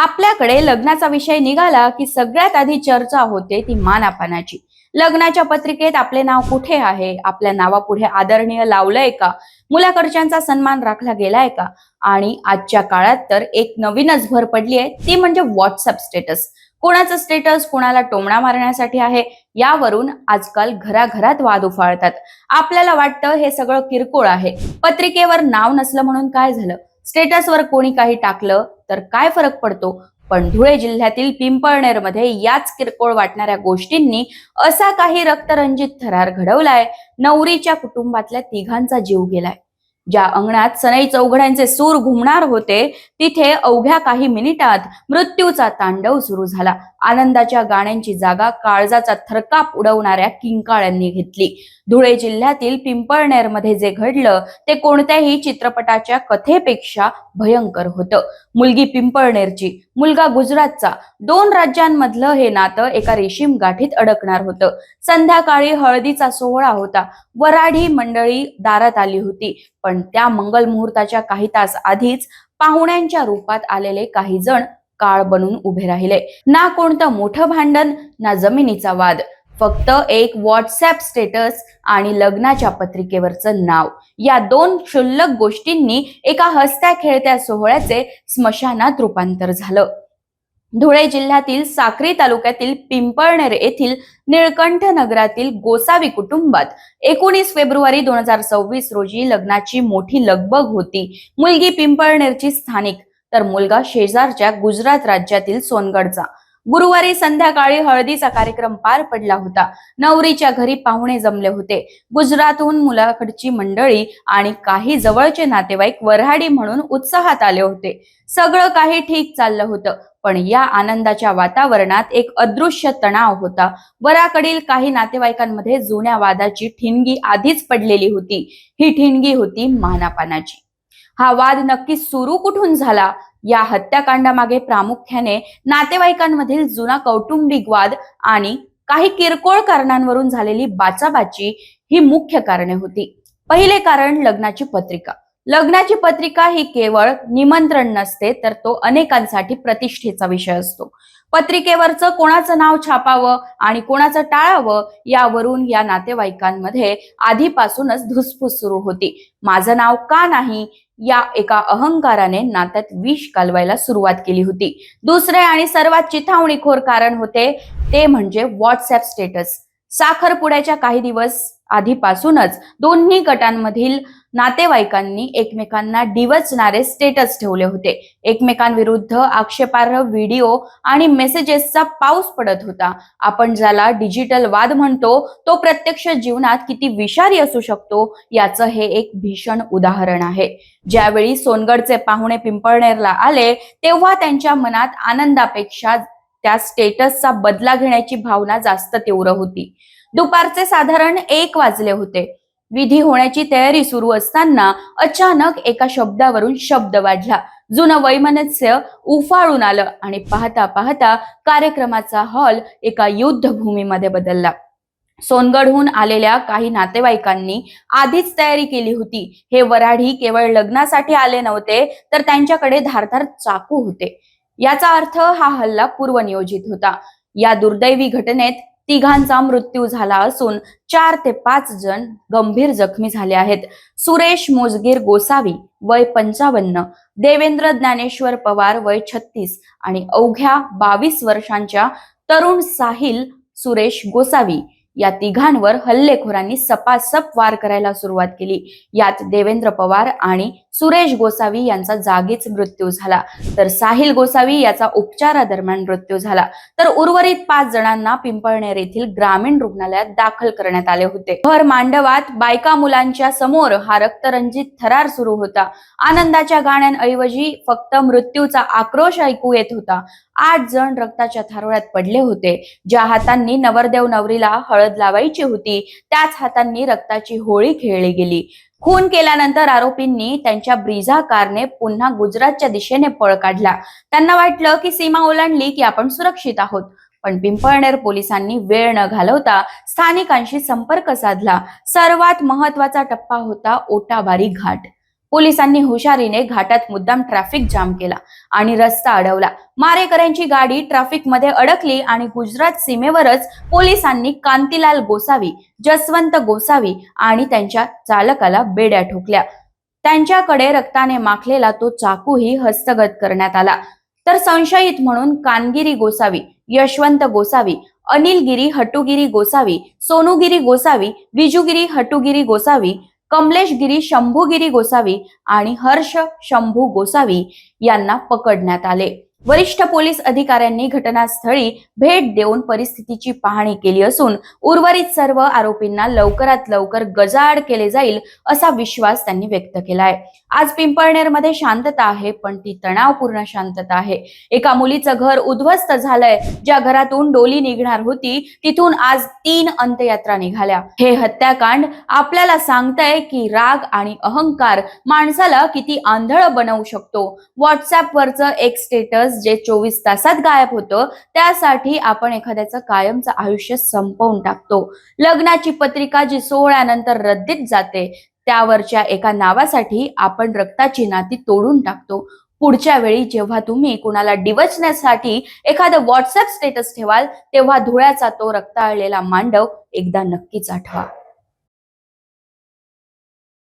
आपल्याकडे लग्नाचा विषय निघाला की सगळ्यात आधी चर्चा होते ती मानापानाची लग्नाच्या पत्रिकेत आपले नाव कुठे आहे? आपल्या नावापुढे आदरणीय लावलंय का? मुलाकडच्यांचा सन्मान राखला गेलाय का? आणि आजच्या काळात तर एक नवीनच भर पडली आहे ती म्हणजे व्हॉट्सअप स्टेटस. कोणाचं स्टेटस कोणाला टोमणा मारण्यासाठी आहे यावरून आजकाल घराघरात वाद उफाळतात. आपल्याला वाटतं हे सगळं किरकोळ आहे. पत्रिकेवर नाव नसलं म्हणून काय झालं? स्टेटसवर कोणी काही टाकलं तर काय फरक पडतो? पण धुळे जिल्ह्यातील पिंपळनेरमध्ये याच किरकोळ वाटणाऱ्या गोष्टींनी असा काही रक्तरंजित थरार घडवलाय. नवरीच्या कुटुंबातल्या तिघांचा जीव गेलाय. ज्या अंगणात सनई चौघड्यांचे सूर घुमणार होते तिथे अवघ्या काही मिनिटात मृत्यूचा तांडव सुरू झाला. आनंदाच्या गाण्यांची जागा काळजाचा थरकाप उडवणाऱ्या किंकाळ्यांनी घेतली. धुळे जिल्ह्यातील पिंपळनेरमध्ये जे घडलं ते कोणत्याही चित्रपटाच्या कथेपेक्षा भयंकर होतं. मुलगी पिंपळनेरची मुलगा गुजरातचा दोन राज्यांमधलं हे नातं एका रेशीम गाठीत अडकणार होतं. संध्याकाळी हळदीचा सोहळा होता. वराढी मंडळी दारात आली होती पण त्या मंगल मुहूर्ताच्या काही तास आधीच पाहुण्यांच्या रूपात आलेले काही जण काळ बनून उभे राहिले. ना कोणतं मोठं भांडण ना जमिनीचा वाद. फक्त एक व्हॉट्सअप स्टेटस आणि लग्नाच्या पत्रिकेवरचं नाव. या दोन क्षुल्लक गोष्टींनी एका हसत्या खेळत्या सोहळ्याचे स्मशानात रूपांतर झालं. धुळे जिल्ह्यातील साक्री तालुक्यातील पिंपळनेर येथील निळकंठ नगरातील गोसावी कुटुंबात एकोणीस फेब्रुवारी दोन हजार सव्वीस रोजी लग्नाची मोठी लगबग होती. मुलगी पिंपळनेरची स्थानिक तर मुलगा शेजारच्या गुजरात राज्यातील सोनगडचा. गुरुवारी संध्याकाळी हळदीचा कार्यक्रम पार पडला होता. नवरीच्या घरी पाहुणे जमले होते. गुजरातहून मुलाकडची मंडळी आणि काही जवळचे नातेवाईक वऱ्हाडी म्हणून उत्साहात आले होते. सगळं काही ठीक चाललं होतं पण या आनंदाच्या वातावरणात एक अदृश्य तणाव होता. वराकडील काही नातेवाईकांमध्ये जुन्या वादाची ठिणगी आधीच पडलेली होती. ही ठिणगी होती मानापानाची. हा वाद नक्की सुरू कुठून झाला? या हत्याकांडामागे प्रामुख्याने नातेवाईकांमधील जुना कौटुंबिक वाद आणि काही किरकोळ कारणांवरून झालेली बाचाबाची ही मुख्य कारणे होती. पहिले कारण लग्नाची पत्रिका. लग्नाची पत्रिका ही केवळ निमंत्रण नसते तर तो अनेकांसाठी प्रतिष्ठेचा विषय असतो. पत्रिकेवरचं कोणाचं नाव छापावं आणि कोणाचं टाळावं यावरून या नातेवाईकांमध्ये आधीपासूनच धुसफूस सुरू होती. माझं नाव का नाही? या एका अहंकाराने नात्यात विष कालवायला सुरुवात केली होती. दुसरे आणि सर्वात चिथावणीखोर कारण होते ते म्हणजे व्हॉट्सअप स्टेटस साखरपुड्याच्या काही दिवस आधीपासूनच दोन्ही गटांमधील नातेवाईकांनी एकमेकांना डिवचणारे स्टेटस ठेवले होते. एकमेकांविरुद्ध आक्षेपार्ह व्हिडिओ आणि मेसेजेसचा पाऊस पडत होता. आपण ज्याला डिजिटल वाद म्हणतो तो प्रत्यक्ष जीवनात किती विषारी असू शकतो याचं हे एक भीषण उदाहरण आहे. ज्यावेळी सोनगडचे पाहुणे पिंपळनेरला आले तेव्हा त्यांच्या मनात आनंदापेक्षा त्या स्टेटसचा बदला घेण्याची भावना जास्त तीव्र होती. दुपारचे साधारण एक वाजले होते. विधी होण्याची तयारी सुरू असताना अचानक एका शब्दावरून शब्द वाढला. जुनं वैमनस्य उफाळून आलं आणि पाहता पाहता कार्यक्रमाचा हॉल एका युद्धभूमीमध्ये बदलला. सोनगडहून आलेल्या काही नातेवाईकांनी आधीच तयारी केली होती. हे वराढी केवळ लग्नासाठी आले नव्हते तर त्यांच्याकडे धारधार चाकू होते. याचा अर्थ हा हल्ला पूर्वनियोजित होता. या दुर्दैवी घटनेत तिघांचा मृत्यू झाला असून चार ते पाच जण गंभीर जखमी झाले आहेत. सुरेश मोजगीर गोसावी वय पंचावन्न देवेंद्र ज्ञानेश्वर पवार वय छत्तीस आणि अवघ्या बावीस वर्षांच्या तरुण साहिल सुरेश गोसावी या तिघांवर हल्लेखोरांनी सपासप वार करायला सुरुवात केली. यात देवेंद्र पवार आणि सुरेश गोसावी यांचा जागीच मृत्यू झाला. तर साहिल गोसावी याचा उपचारादरम्यान मृत्यू झाला. तर उर्वरित पाच जणांना पिंपळनेर येथील ग्रामीण रुग्णालयात दाखल करण्यात आले होते. भर मांडवात बायका मुलांच्या समोर हा रक्तरंजित थरार सुरू होता. आनंदाच्या गाण्यांऐवजी फक्त मृत्यूचा आक्रोश ऐकू येत होता. आठ जण रक्ताच्या थारोळ्यात पडले होते. ज्या हातांनी नवरदेव नवरीला हळद लावायची होती त्याच हातांनी रक्ताची होळी खेळली गेली. खून केल्यानंतर आरोपींनी त्यांच्या ब्रिझा कारने पुन्हा गुजरातच्या दिशेने पळ काढला. त्यांना वाटलं की सीमा ओलांडली की आपण सुरक्षित आहोत. पण पिंपळनेर पोलिसांनी वेळ न घालवता स्थानिकांशी संपर्क साधला. सर्वात महत्त्वाचा टप्पा होता ओटाबारी घाट. पोलिसांनी हुशारीने घाटात मुद्दाम ट्रॅफिक जाम केला आणि रस्ता अडवला. मारेकऱ्यांची गाडी ट्रॅफिकमध्ये अडकली आणि गुजरात सीमेवरच पोलिसांनी कांतीलाल गोसावी जसवंत गोसावी आणि त्यांच्या चालकाला बेड्या ठोकल्या. त्यांच्याकडे रक्ताने माखलेला तो चाकूही हस्तगत करण्यात आला. तर संशयित म्हणून कानगिरी गोसावी यशवंत गोसावी अनिलगिरी हटुगिरी गोसावी सोनूगिरी गोसावी विजुगिरी हटुगिरी गोसावी कमलेश गिरी शंभूगिरी गोसावी आणि हर्ष शंभू गोसावी यांना पकडण्यात आले. वरिष्ठ पोलीस अधिकाऱ्यांनी घटनास्थळी भेट देऊन परिस्थितीची पाहणी केली असून उर्वरित सर्व आरोपींना लवकरात लवकर गजाआड केले जाईल असा विश्वास त्यांनी व्यक्त केलाय. आज पिंपळनेरमध्ये शांतता आहे पण ती तणावपूर्ण शांतता आहे. एका मुलीचं घर उद्ध्वस्त झालंय. ज्या घरातून डोली निघणार होती तिथून आज तीन अंत्ययात्रा निघाल्या. हे हत्याकांड आपल्याला सांगतंय की राग आणि अहंकार माणसाला किती आंधळ बनवू शकतो. व्हॉट्सअपवरचं एक स्टेटस जे चोवीस तासात गायब होतं त्यासाठी आपण एखाद्याचं कायमचं आयुष्य संपवून टाकतो. लग्नाची पत्रिका जी सोहळ्यानंतर रद्दीत जाते त्यावरच्या एका नावासाठी आपण रक्ताची नाती तोडून टाकतो. पुढच्या वेळी जेव्हा तुम्ही कुणाला डिवचण्यासाठी एखादं व्हॉट्सअप स्टेटस ठेवाल तेव्हा धुळ्याचा तो रक्ताळलेला मांडव एकदा नक्कीच आठवा.